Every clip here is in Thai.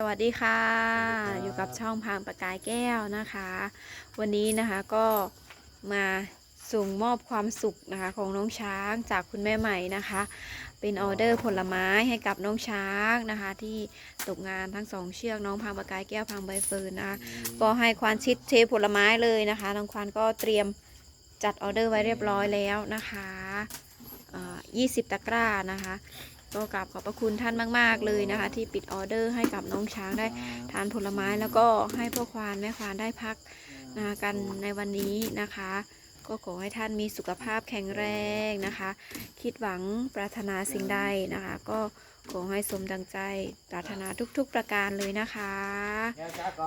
สวัสดีค่ะ อยู่กับช่องพางประกายแก้วนะคะ วันนี้นะคะก็มาส่งมอบความสุขนะคะของน้องช้างจากคุณแม่ใหม่นะคะ เป็นออเดอร์ผลไม้ให้กับน้องช้างนะคะ ที่ตกงานทั้งสองเชือกน้องพางประกายแก้วพางใบเฟิร์นนะคะก็ให้ควานชิดเทผลไม้เลยนะคะน้องควานก็เตรียมจัดออเดอร์ไว้เรียบร้อยแล้วนะคะเอ่อ20ตะกร้านะคะ ก็กราบขอบพระคุณท่านมาก ๆ เลยนะคะ ที่ปิดออเดอร์ให้กับน้องช้างได้ทานผลไม้แล้วก็ให้พ่อควานแม่ควานได้พักนะคะกันในวันนี้นะคะ ก็ขอให้ท่านมีสุขภาพแข็งแรงนะคะ คิดหวังปรารถนาสิ่งใดนะคะ ก็ขอให้สมดังใจปรารถนาทุกๆประการเลยนะคะ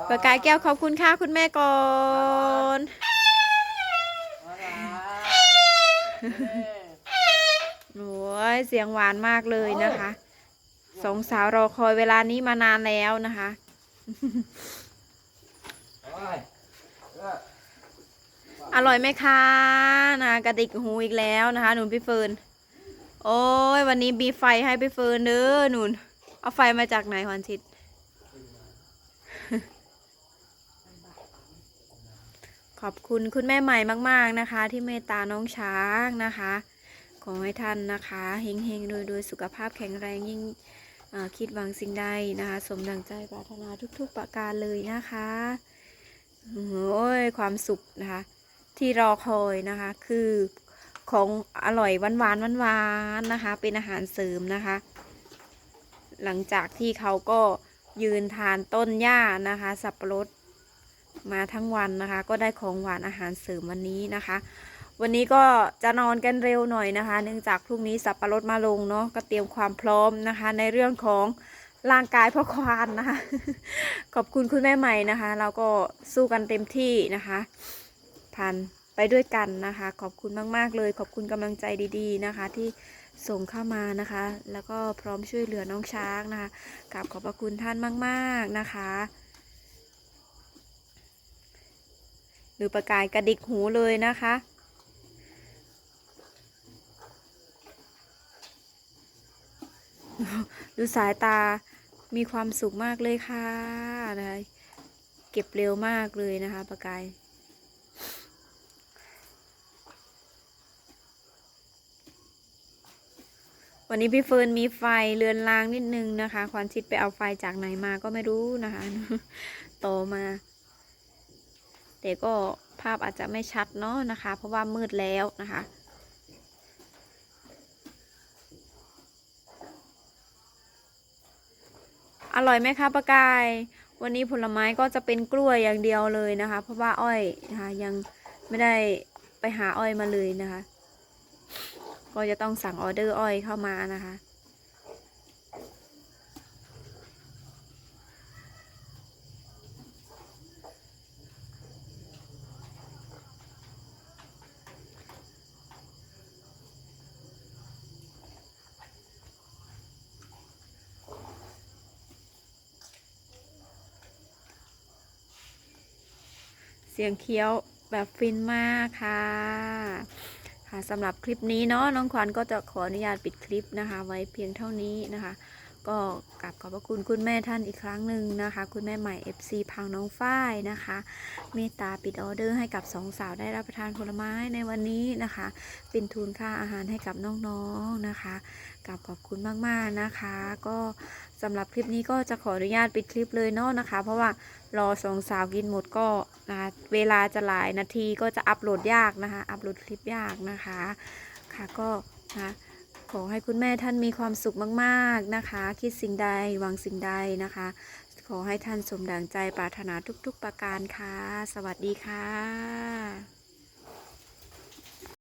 ประกายแก้วขอบคุณค่ะคุณแม่ก่อน โอ้ยเสียงหวานมากเลยนะคะสองสาวรอคอยเวลานี้มานานแล้วนะคะอร่อยไหมคะนะกระดิกหูอีกแล้วนะคะหนุนพี่เฟิร์นโอ้ยวันนี้มีไฟให้พี่เฟิร์นเด้อหนุนเอาไฟมาจากไหนฮอนชิดขอบคุณคุณแม่ใหม่มาก ๆนะคะ ที่เมตตาน้องช้างนะคะ ขอให้ท่านนะคะเฮงๆโดยโดยสุขภาพแข็งแรงยิ่งคิดหวังสิ่งใดนะคะ สมดังใจปรารถนาทุก ๆ ประการเลยนะคะโอ้ยความสุขนะคะ ที่รอคอยนะคะ คือของอร่อยหวานหวานๆหวานๆนะคะ เป็นอาหารเสริมนะคะ หลังจากที่เขาก็ยืนทานต้นหญ้านะคะ สับปะรดมาทั้งวันนะคะ ก็ได้ของหวานอาหารเสริมวันนี้นะคะ วันนี้ก็จะนอนกันเร็วหน่อยนะคะ เนื่องจากพรุ่งนี้สับปะรดมาลงเนาะก็เตรียมความพร้อมนะคะ ในเรื่องของร่างกายพ่อควานนะคะ ขอบคุณคุณแม่ใหม่นะคะ เราก็สู้กันเต็มที่นะคะผ่านไปด้วยกันนะคะ ขอบคุณมาก ๆ เลย ขอบคุณกำลังใจดีๆนะคะ ที่ส่งเข้ามานะคะ แล้วก็พร้อมช่วยเหลือน้องช้างนะคะกราบขอบพระคุณท่านมาก ๆนะคะหรือประกายกระดิกหูเลยนะคะ ดูสายตามีความสุขมากเลยค่ะนะคะเก็บเร็วมากเลยนะคะประกายวันนี้พี่เฟิร์นมีไฟเรือนรางนิดนึงนะคะ ควันชิดไปเอาไฟจากไหนมาก็ไม่รู้นะคะโตมา แต่ก็ภาพอาจจะไม่ชัดเนาะนะคะ เพราะว่ามืดแล้วนะคะ อร่อยไหมคะปากาย วันนี้ผลไม้ก็จะเป็นกล้วยอย่างเดียวเลยนะคะ เพราะว่าอ้อยนะคะยังไม่ได้ไปหาอ้อยมาเลยนะคะ ก็จะต้องสั่งออเดอร์อ้อยเข้ามานะคะ เสียงเคี้ยวแบบฟินมากค่ะ ค่ะสำหรับคลิปนี้เนาะน้องขวัญก็จะขออนุญาตปิดคลิปนะคะ ไว้เพียงเท่านี้นะคะ ก็กราบขอบพระคุณคุณแม่ท่านอีกครั้งหนึ่งนะคะ คุณแม่ใหม่ FC พังน้องฝ้ายนะคะ เมตตาปิดออเดอร์ให้กับสองสาวได้รับประทานผลไม้ในวันนี้นะคะ เป็นทุนค่าอาหารให้กับน้องๆนะคะกราบขอบคุณมากๆนะคะ ก็สำหรับคลิปนี้ก็จะขออนุญาตปิดคลิปเลยเนาะนะคะ เพราะว่ารอสองสาวกินหมดก็นะคะเวลาจะหลายนาทีก็จะอัปโหลดยากนะคะ อัปโหลดคลิปยากนะคะ ค่ะก็นะ ขอให้คุณแม่ท่านมีความสุขมากๆนะคะ คิดสิ่งใดหวังสิ่งใดนะคะ ขอให้ท่านสมดังใจปรารถนาทุกๆประการค่ะ สวัสดีค่ะ